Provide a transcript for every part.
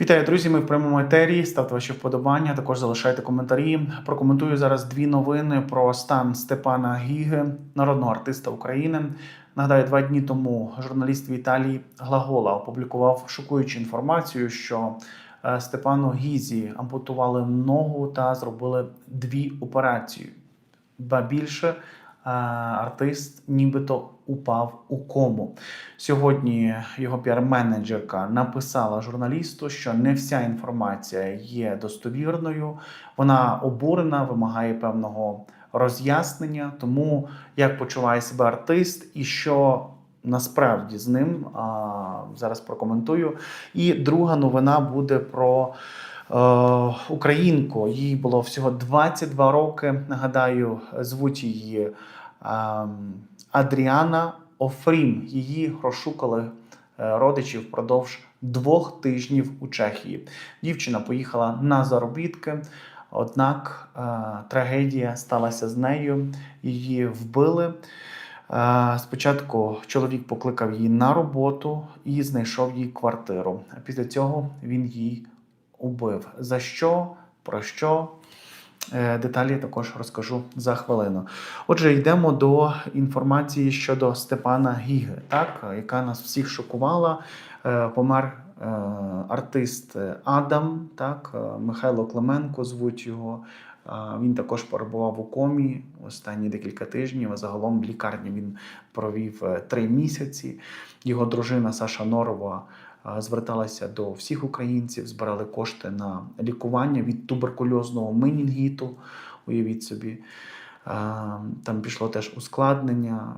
Вітаю, друзі! Ми в прямому етері. Ставте ваші вподобання. Також залишайте коментарі. Прокоментую зараз дві новини про стан Степана Гіги, народного артиста України. Нагадаю, два дні тому журналіст Віталій Глагола опублікував шокуючу інформацію, що е, Степану Гізі ампутували ногу та зробили дві операції. Ба більше артист нібито упав у кому. Сьогодні його піар-менеджерка написала журналісту, що не вся інформація є достовірною. Вона обурена, вимагає певного роз'яснення. Тому як почуває себе артист і що насправді з ним а, зараз прокоментую. І друга новина буде про. Е, Українку, їй було всього 22 роки. Нагадаю, звуть її ем, Адріана Офрім. Її розшукали е, родичі впродовж двох тижнів у Чехії. Дівчина поїхала на заробітки, однак е, трагедія сталася з нею. Її вбили. Спочатку чоловік покликав її на роботу і знайшов їй квартиру. А після цього він їй убив. За що, про що? Е, Деталі також розкажу за хвилину. Отже, йдемо до інформації щодо Степана Гіги, так, яка нас всіх шокувала. Е, Помер е, артист Адам, так, Михайло Клименко звуть його. Він також перебував у комі останні декілька тижнів. Загалом в лікарні він провів три місяці. Його дружина Саша Норова зверталася до всіх українців, збирали кошти на лікування від туберкульозного менінгіту. Уявіть собі. Там пішло теж ускладнення.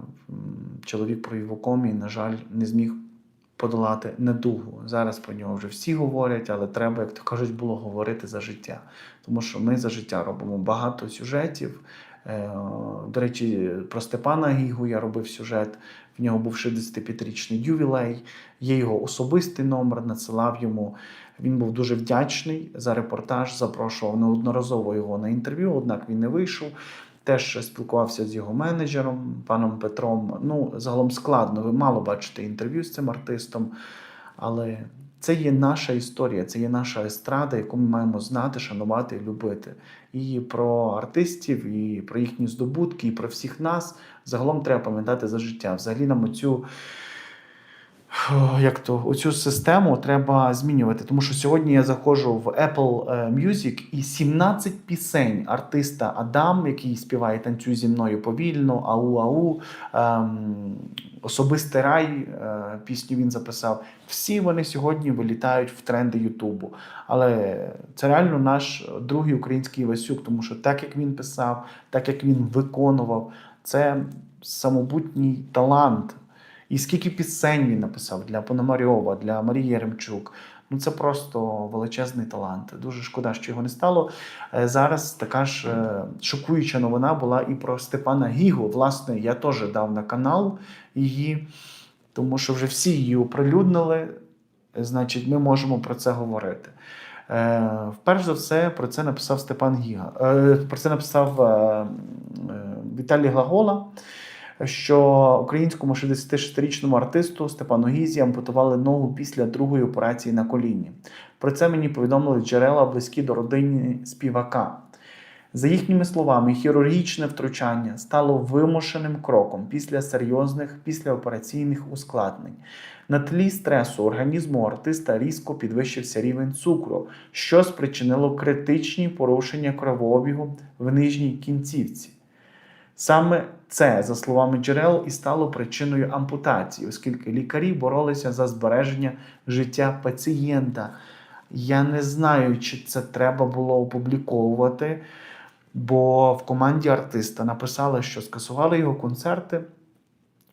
Чоловік провів у комі, на жаль, не зміг подолати недугу. Зараз про нього вже всі говорять, але треба, як то кажуть, було говорити за життя. Тому що ми за життя робимо багато сюжетів. Е, До речі, про Степана Гігу я робив сюжет. В нього був 65-річний ювілей. Є його особистий номер, надсилав йому. Він був дуже вдячний за репортаж, запрошував неодноразово його на інтерв'ю, однак він не вийшов. Теж спілкувався з його менеджером, паном Петром. Ну, загалом складно, ви мало бачите інтерв'ю з цим артистом, але це є наша історія, це є наша естрада, яку ми маємо знати, шанувати і любити. І про артистів, і про їхні здобутки, і про всіх нас загалом треба пам'ятати за життя. Взагалі нам оцю як то оцю систему треба змінювати. Тому що сьогодні я заходжу в Apple е, Music і 17 пісень артиста Адам, який співає танцюй зі мною повільно, ау ау, ем, особистий рай, е, пісню він записав. Всі вони сьогодні вилітають в тренди Ютубу. Але це реально наш другий український Васюк, тому що так як він писав, так як він виконував, це самобутній талант. І скільки пісень він написав для Пономарьова, для Марії Яремчук. Ну це просто величезний талант. Дуже шкода, що його не стало. Е, Зараз така ж е, шокуюча новина була і про Степана Гігу. Власне, я теж дав на канал її, тому що вже всі її оприлюднили. Е, Значить, ми можемо про це говорити. Е, Вперше за все про це написав Степан Гіга. Е, Про це написав е, Віталій Глагола що українському 66-річному артисту Степану Гізі ампутували ногу після другої операції на коліні. Про це мені повідомили джерела близькі до родини співака. За їхніми словами, хірургічне втручання стало вимушеним кроком після серйозних післяопераційних ускладнень. На тлі стресу організму артиста різко підвищився рівень цукру, що спричинило критичні порушення кровообігу в нижній кінцівці. Саме це, за словами джерел, і стало причиною ампутації, оскільки лікарі боролися за збереження життя пацієнта. Я не знаю, чи це треба було опубліковувати, бо в команді артиста написали, що скасували його концерти,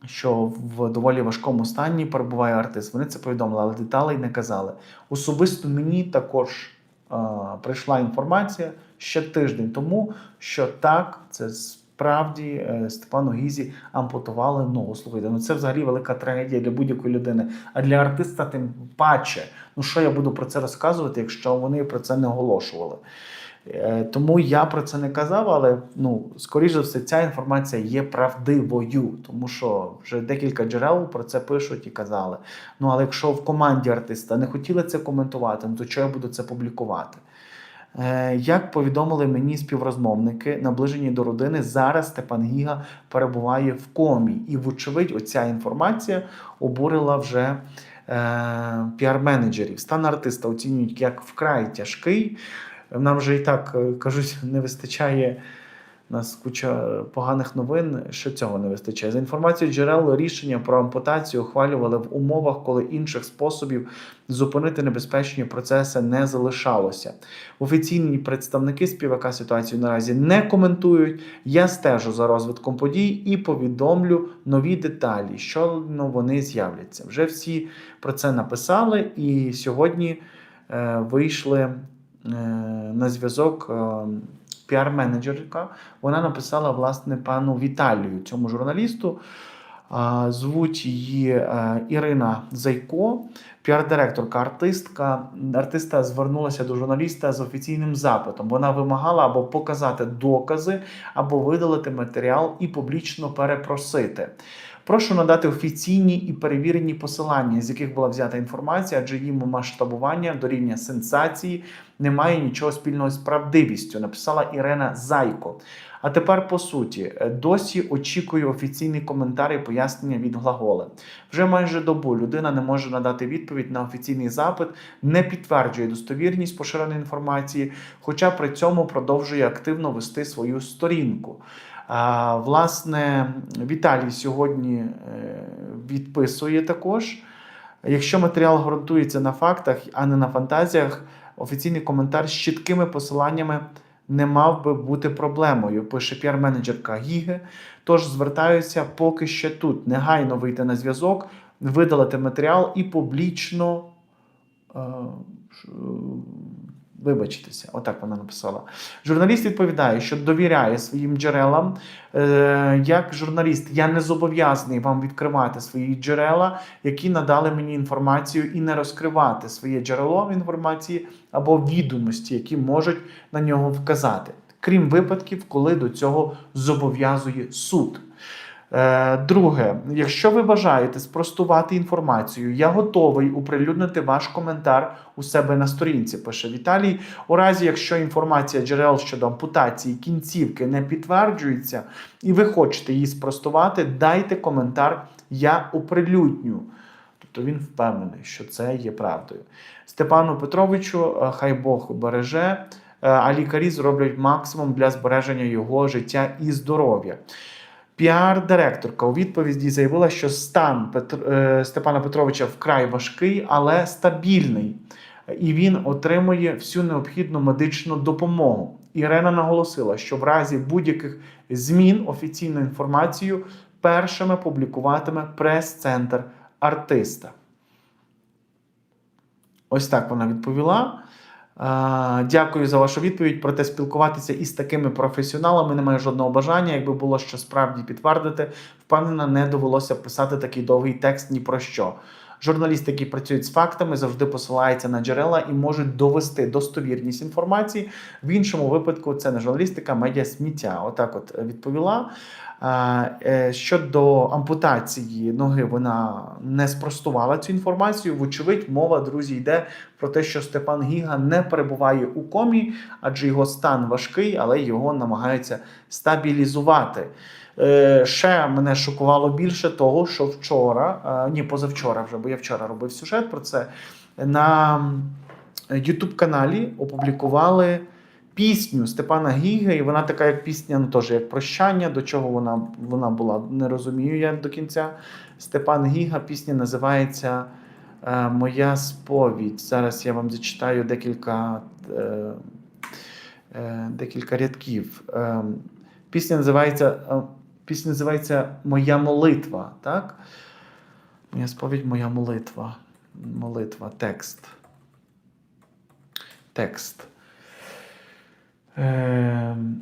що в доволі важкому стані перебуває артист. Вони це повідомили, але деталей не казали. Особисто мені також е, прийшла інформація ще тиждень тому, що так, це справді е, Степану Гізі ампутували ногу. Слухайте, ну це взагалі велика трагедія для будь-якої людини. А для артиста тим паче. Ну що я буду про це розказувати, якщо вони про це не оголошували? Е, Тому я про це не казав, але ну, скоріш за все, ця інформація є правдивою, тому що вже декілька джерел про це пишуть і казали. Ну, але якщо в команді артиста не хотіли це коментувати, ну то чого я буду це публікувати? Е, Як повідомили мені співрозмовники, наближені до родини, зараз Степан Гіга перебуває в комі. І, вочевидь, оця інформація обурила вже е, піар-менеджерів. Стан артиста оцінюють як вкрай тяжкий. Нам вже і так е, кажуть, не вистачає. Нас куча поганих новин, що цього не вистачає. За інформацією джерел, рішення про ампутацію ухвалювали в умовах, коли інших способів зупинити небезпечні процеси не залишалося. Офіційні представники співака ситуацію наразі не коментують. Я стежу за розвитком подій і повідомлю нові деталі, що ну, вони з'являться. Вже всі про це написали, і сьогодні е, вийшли е, на зв'язок. Е, піар-менеджерка, вона написала власне пану Віталію, цьому журналісту. Звуть її е, Ірина Зайко, піар-директорка, артистка. Артиста звернулася до журналіста з офіційним запитом. Вона вимагала або показати докази, або видалити матеріал і публічно перепросити. Прошу надати офіційні і перевірені посилання, з яких була взята інформація, адже їм масштабування до рівня сенсації немає нічого спільного з правдивістю, написала Ірина Зайко. А тепер по суті, досі очікую офіційний коментар і пояснення від глаголи. Вже майже добу людина не може надати відповідь на офіційний запит, не підтверджує достовірність поширеної інформації, хоча при цьому продовжує активно вести свою сторінку. Власне, Віталій сьогодні е, відписує також. Якщо матеріал ґрунтується на фактах, а не на фантазіях, офіційний коментар з чіткими посиланнями не мав би бути проблемою, пише піар-менеджерка Гіги. Тож звертаюся поки ще тут. Негайно вийти на зв'язок, видалити матеріал і публічно. Е, Вибачтеся, отак вона написала. Журналіст відповідає, що довіряє своїм джерелам. Е, як журналіст, я не зобов'язаний вам відкривати свої джерела, які надали мені інформацію, і не розкривати своє джерело інформації або відомості, які можуть на нього вказати, крім випадків, коли до цього зобов'язує суд. Е, Друге, якщо ви бажаєте спростувати інформацію, я готовий оприлюднити ваш коментар у себе на сторінці. Пише Віталій. У разі, якщо інформація джерел щодо ампутації кінцівки не підтверджується, і ви хочете її спростувати, дайте коментар, я оприлюдню. Тобто він впевнений, що це є правдою. Степану Петровичу, е, хай Бог береже, е, а лікарі зроблять максимум для збереження його життя і здоров'я. Піар-директорка у відповіді заявила, що стан Петр... е, Степана Петровича вкрай важкий, але стабільний, і він отримує всю необхідну медичну допомогу. Ірена наголосила, що в разі будь-яких змін офіційну інформацію першими публікуватиме прес-центр артиста. Ось так вона відповіла. Дякую за вашу відповідь. Проте спілкуватися із такими професіоналами немає жодного бажання. Якби було що справді підтвердити, впевнена, не довелося писати такий довгий текст ні про що. Журналісти, які працюють з фактами, завжди посилаються на джерела і можуть довести достовірність інформації. В іншому випадку це не журналістика, а медіа сміття. Отак, от е, відповіла. Е, Щодо ампутації ноги, вона не спростувала цю інформацію. Вочевидь, мова, друзі, йде про те, що Степан Гіга не перебуває у комі, адже його стан важкий, але його намагаються стабілізувати. Е, Ще мене шокувало більше того, що вчора, е, ні, позавчора вже, бо я вчора робив сюжет про це. На youtube каналі опублікували пісню Степана Гіги, і вона така, як пісня, ну теж як прощання. До чого вона, вона була, не розумію я до кінця. Степан Гіга, пісня називається е, Моя сповідь. Зараз я вам зачитаю декілька, декілька рядків. Е, Пісня називається, пісня називається Моя молитва. Так? Моя сповідь, моя молитва. Молитва, текст. Текст. Ем,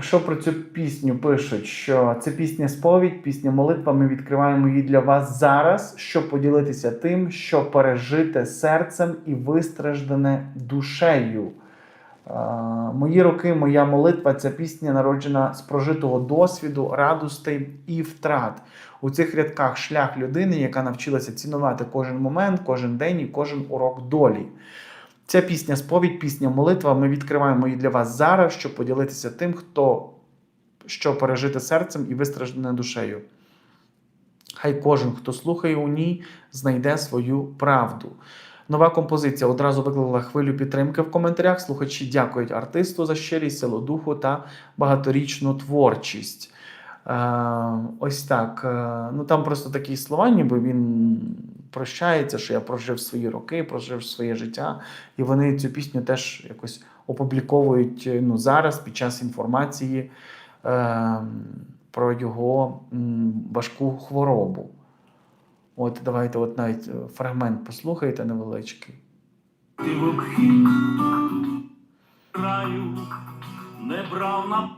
Що про цю пісню пишуть? Що це пісня сповідь, пісня молитва. Ми відкриваємо її для вас зараз, щоб поділитися тим, що пережите серцем і вистраждане душею. Е, Мої роки, моя молитва ця пісня народжена з прожитого досвіду, радостей і втрат. У цих рядках шлях людини, яка навчилася цінувати кожен момент, кожен день і кожен урок долі. Ця пісня сповідь, пісня молитва. Ми відкриваємо її для вас зараз, щоб поділитися тим, хто що пережити серцем і вистраждане душею. Хай кожен, хто слухає у ній, знайде свою правду. Нова композиція одразу викликала хвилю підтримки в коментарях. Слухачі дякують артисту за щирість, силу духу та багаторічну творчість. Е, ось так. Е, ну там просто такі слова, ніби він прощається, що я прожив свої роки, прожив своє життя. І вони цю пісню теж якось опубліковують е, ну, зараз під час інформації е, про його важку хворобу. От давайте от навіть е, фрагмент послухайте невеличкий. Ти в обхід краю не брав на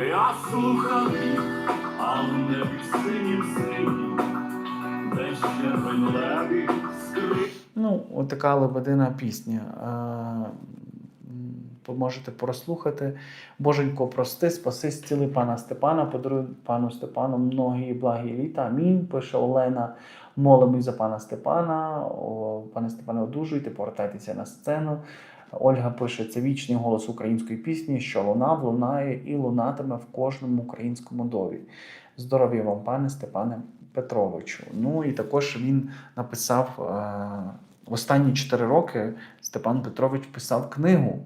я слухав, а в небі синім синім, де щебень леві скрип. Ну, от така лебедина пісня. Можете прослухати. Боженько, прости, спаси, зціли пана Степана, подаруй пану Степану многі благі літа. Амінь. Пише Олена. Молимось за пана Степана. О, пане Степане, одужуйте, повертайтеся на сцену. Ольга пише: це вічний голос української пісні, що лунав, лунає і лунатиме в кожному українському дові. Здоров'я вам, пане Степане Петровичу. Ну і також він написав е, останні 4 роки Степан Петрович писав книгу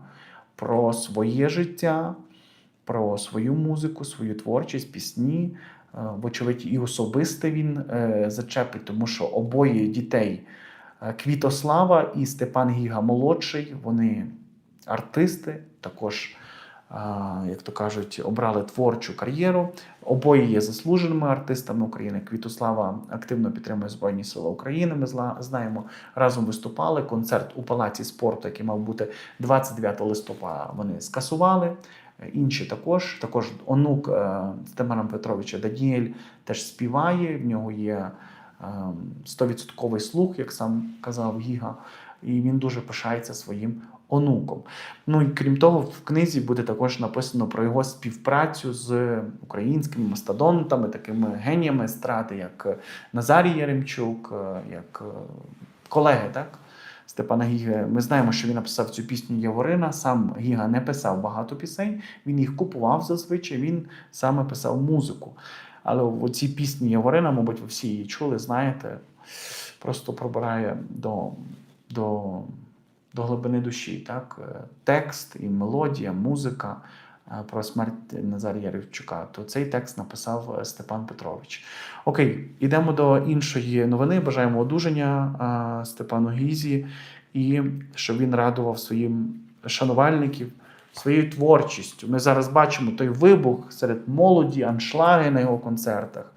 про своє життя, про свою музику, свою творчість, пісні. Е, Вочевидь, і особисте він е, зачепить, тому що обоє дітей е, Квітослава і Степан Гіга молодший, вони артисти, також, як то кажуть, обрали творчу кар'єру. Обоє є заслуженими артистами України. Квітослава активно підтримує Збройні Сили України. Ми знаємо, разом виступали. Концерт у палаці спорту, який мав бути 29 листопада, вони скасували. Інші також. Також онук е, Степана Петровича Даніель теж співає. В нього є ем, стовідсотковий слух, як сам казав Гіга, і він дуже пишається своїм онуком. Ну і крім того, в книзі буде також написано про його співпрацю з українськими мастодонтами, такими геніями естради, як Назарій Яремчук, е, як е, колеги, так? Степана Гіги. Ми знаємо, що він написав цю пісню Яворина. Сам Гіга не писав багато пісень, він їх купував зазвичай, він саме писав музику. Але в цій пісні Яворина, мабуть, ви всі її чули, знаєте, просто пробирає до, до, до глибини душі. Так? Е, Текст і мелодія, музика е, про смерть Назарія Яремчука. То цей текст написав е, Степан Петрович. Окей, ідемо до іншої новини. Бажаємо одужання Степану Гізі і щоб він радував своїм шанувальників своєю творчістю. Ми зараз бачимо той вибух серед молоді, аншлаги на його концертах.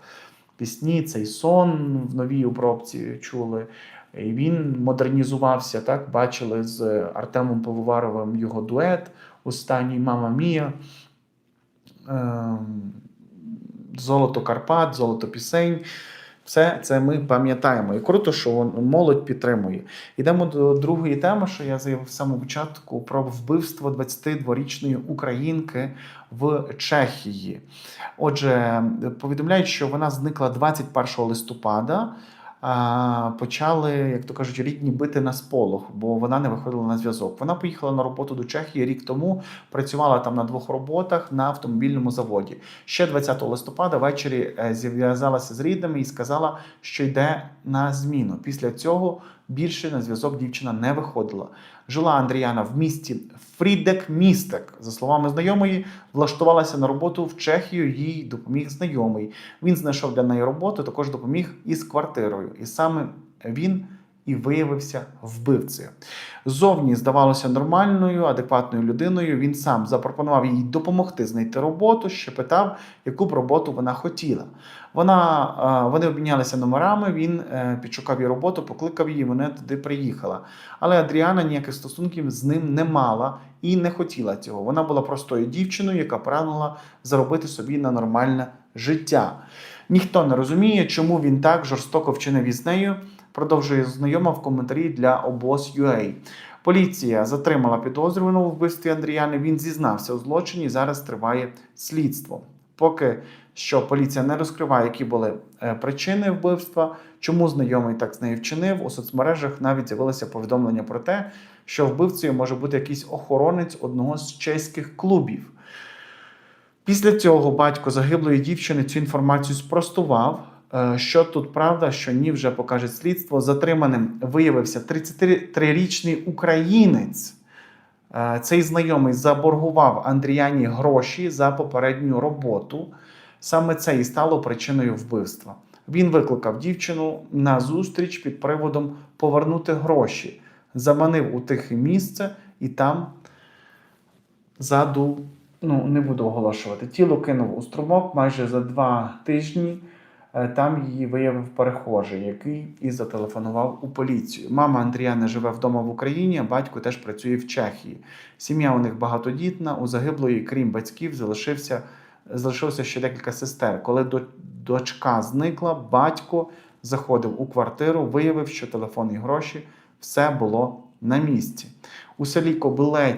Пісні, цей сон в новій обробці чули. Він модернізувався, так бачили з Артемом Пивоваровим його дует останній Мама Мія. Ем, Золото Карпат, золото пісень. Все це ми пам'ятаємо. І круто, що молодь підтримує. Йдемо до другої теми, що я заявив в самому початку про вбивство 22-річної українки в Чехії. Отже, повідомляють, що вона зникла 21 листопада. Почали, як то кажуть, рідні бити на сполох, бо вона не виходила на зв'язок. Вона поїхала на роботу до Чехії рік тому, працювала там на двох роботах на автомобільному заводі. Ще 20 листопада ввечері е, зв'язалася з рідними і сказала, що йде на зміну. Після цього більше на зв'язок дівчина не виходила. Жила Андріана в місті Фрідек Містек. За словами знайомої, влаштувалася на роботу в Чехію. Їй допоміг знайомий. Він знайшов для неї роботу, також допоміг із квартирою. І саме він і виявився вбивцею. Зовні здавалося нормальною, адекватною людиною. Він сам запропонував їй допомогти знайти роботу, ще питав, яку б роботу вона хотіла. Вона, е, вони обмінялися номерами, він е, підшукав їй роботу, покликав її, вона туди приїхала. Але Адріана ніяких стосунків з ним не мала і не хотіла цього. Вона була простою дівчиною, яка прагнула заробити собі на нормальне життя. Ніхто не розуміє, чому він так жорстоко вчинив із нею. Продовжує знайома в коментарі для обоз.ua. Поліція затримала підозрюваного у вбивстві Андріяни. Він зізнався у злочині. Зараз триває слідство. Поки що поліція не розкриває, які були е, причини вбивства, чому знайомий так з нею вчинив. У соцмережах навіть з'явилося повідомлення про те, що вбивцею може бути якийсь охоронець одного з чеських клубів. Після цього батько загиблої дівчини цю інформацію спростував. Е, Що тут правда, що ні, вже покаже слідство. Затриманим виявився 33-річний українець. Е, Цей знайомий заборгував Андріані гроші за попередню роботу. Саме це і стало причиною вбивства. Він викликав дівчину на зустріч під приводом повернути гроші, заманив у тихе місце і там заду, ну не буду оголошувати. Тіло кинув у струмок майже за два тижні. Е, Там її виявив перехожий, який і зателефонував у поліцію. Мама Андріани живе вдома в Україні, а батько теж працює в Чехії. Сім'я у них багатодітна. У загиблої, крім батьків, залишився, залишилося ще декілька сестер. Коли до- дочка зникла, батько заходив у квартиру, виявив, що телефон і гроші все було на місці. У селі Кобилець,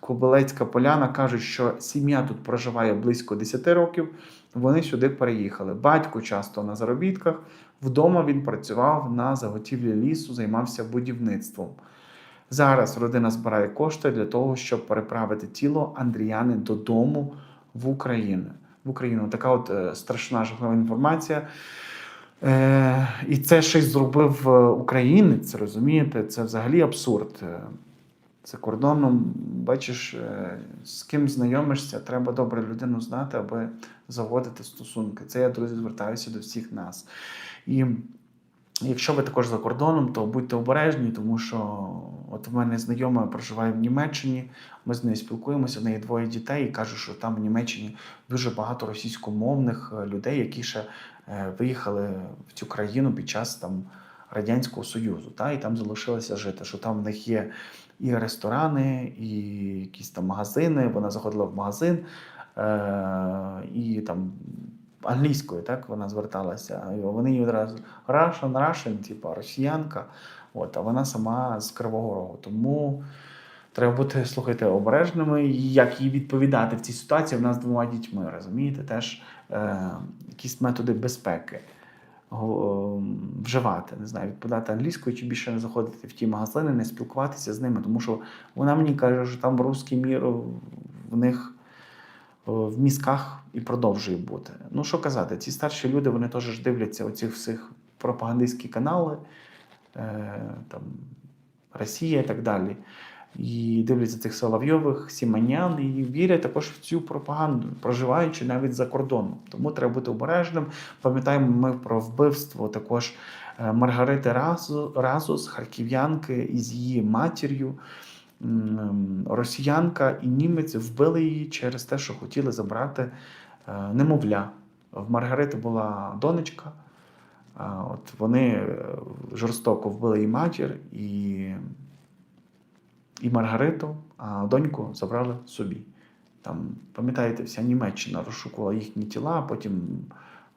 Кобилецька Поляна кажуть, що сім'я тут проживає близько 10 років. Вони сюди переїхали. Батько часто на заробітках. Вдома він працював на заготівлі лісу, займався будівництвом. Зараз родина збирає кошти для того, щоб переправити тіло Андріяни додому в Україну. В Україну така от е, страшна жахлива інформація. Е, і це щось зробив е, українець, розумієте? Це взагалі абсурд. Е, За кордоном, бачиш, е, з ким знайомишся, треба добре людину знати, аби заводити стосунки. Це я, друзі, звертаюся до всіх нас. І якщо ви також за кордоном, то будьте обережні, тому що от в мене знайома проживає в Німеччині. Ми з нею спілкуємося, в неї двоє дітей, і каже, що там в Німеччині дуже багато російськомовних е, людей, які ще е, виїхали в цю країну під час там Радянського Союзу, та, і там залишилися жити, що там в них є і ресторани, і якісь там магазини. Вона заходила в магазин, е- і там англійською, так вона зверталася. Вони їй одразу Russian, Russian, типу росіянка. От, а вона сама з Кривого Рогу. Тому треба бути, слухайте, обережними. Як їй відповідати в цій ситуації? В нас двома дітьми, розумієте, теж е- якісь методи безпеки. Вживати, не знаю, відповідати англійською чи більше не заходити в ті магазини, не спілкуватися з ними, тому що вона мені каже, що там русський мір в них е, в мізках і продовжує бути. Ну що казати, ці старші люди вони теж дивляться оці всіх пропагандистські канали, е, там, Росія і так далі. І дивляться цих Соловйових, Сіманян і вірять також в цю пропаганду, проживаючи навіть за кордоном. Тому треба бути обережним. Пам'ятаємо ми про вбивство також е, Маргарити Разу- Разус, харків'янки із її матір'ю. Росіянка і німець вбили її через те, що хотіли забрати е, немовля. В Маргарити була донечка. От вони е, жорстоко вбили її матір і, і Маргариту, а доньку забрали собі. Там, пам'ятаєте, вся Німеччина розшукувала їхні тіла, а потім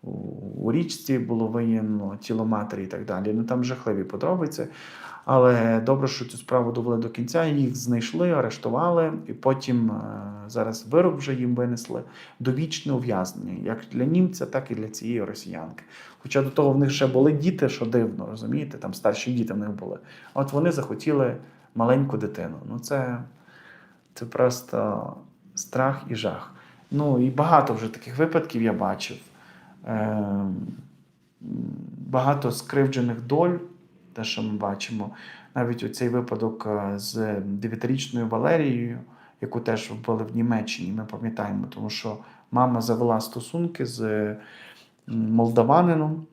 у, річці було виявлено тіло матері і так далі. Ну там жахливі подробиці. Але добре, що цю справу довели до кінця, їх знайшли, арештували, і потім е, зараз вирок вже їм винесли довічне ув'язнення, як для німця, так і для цієї росіянки. Хоча до того в них ще були діти, що дивно, розумієте, там старші діти в них були. От вони захотіли маленьку дитину. Ну це, це просто страх і жах. Ну і багато вже таких випадків я бачив. Ем, багато скривджених доль, те, що ми бачимо. Навіть оцей випадок е, з дев'ятирічною Валерією, яку теж вбили в Німеччині, ми пам'ятаємо, тому що мама завела стосунки з молдаванином,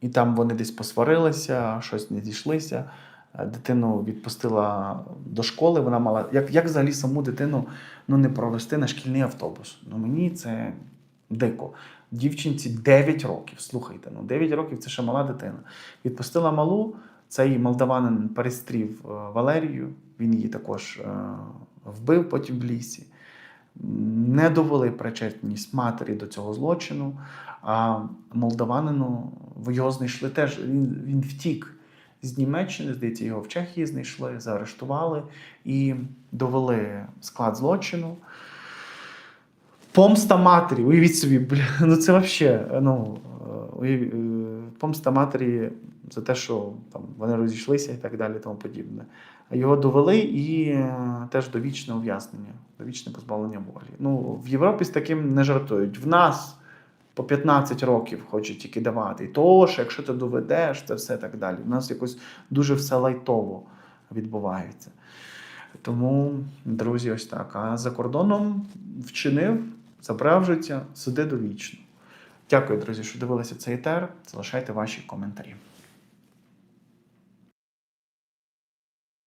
І там вони десь посварилися, щось не зійшлися. Е, Дитину відпустила до школи. Вона мала як, як взагалі саму дитину ну, не провести на шкільний автобус. Ну мені це дико. Дівчинці 9 років. Слухайте, ну 9 років це ще мала дитина. Відпустила малу. Цей молдаванин перестрів е, Валерію. Він її також е, вбив потім в лісі. Не довели причетність матері до цього злочину. А молдаванину його знайшли теж. Він, він втік з Німеччини, здається, його в Чехії знайшли, заарештували і довели склад злочину. Помста матері, уявіть собі, бля, ну це взагалі, ну, уяві- е, помста матері за те, що там, вони розійшлися і так далі, тому подібне. Його довели і е, теж довічне ув'язнення, довічне позбавлення волі. Ну, в Європі з таким не жартують. В нас по 15 років хочуть тільки давати. І то, що якщо ти доведеш, це все так далі. У нас якось дуже все лайтово відбувається. Тому, друзі, ось так. А за кордоном вчинив, життя, сиди довічно. Дякую, друзі, що дивилися цей етер. Залишайте ваші коментарі.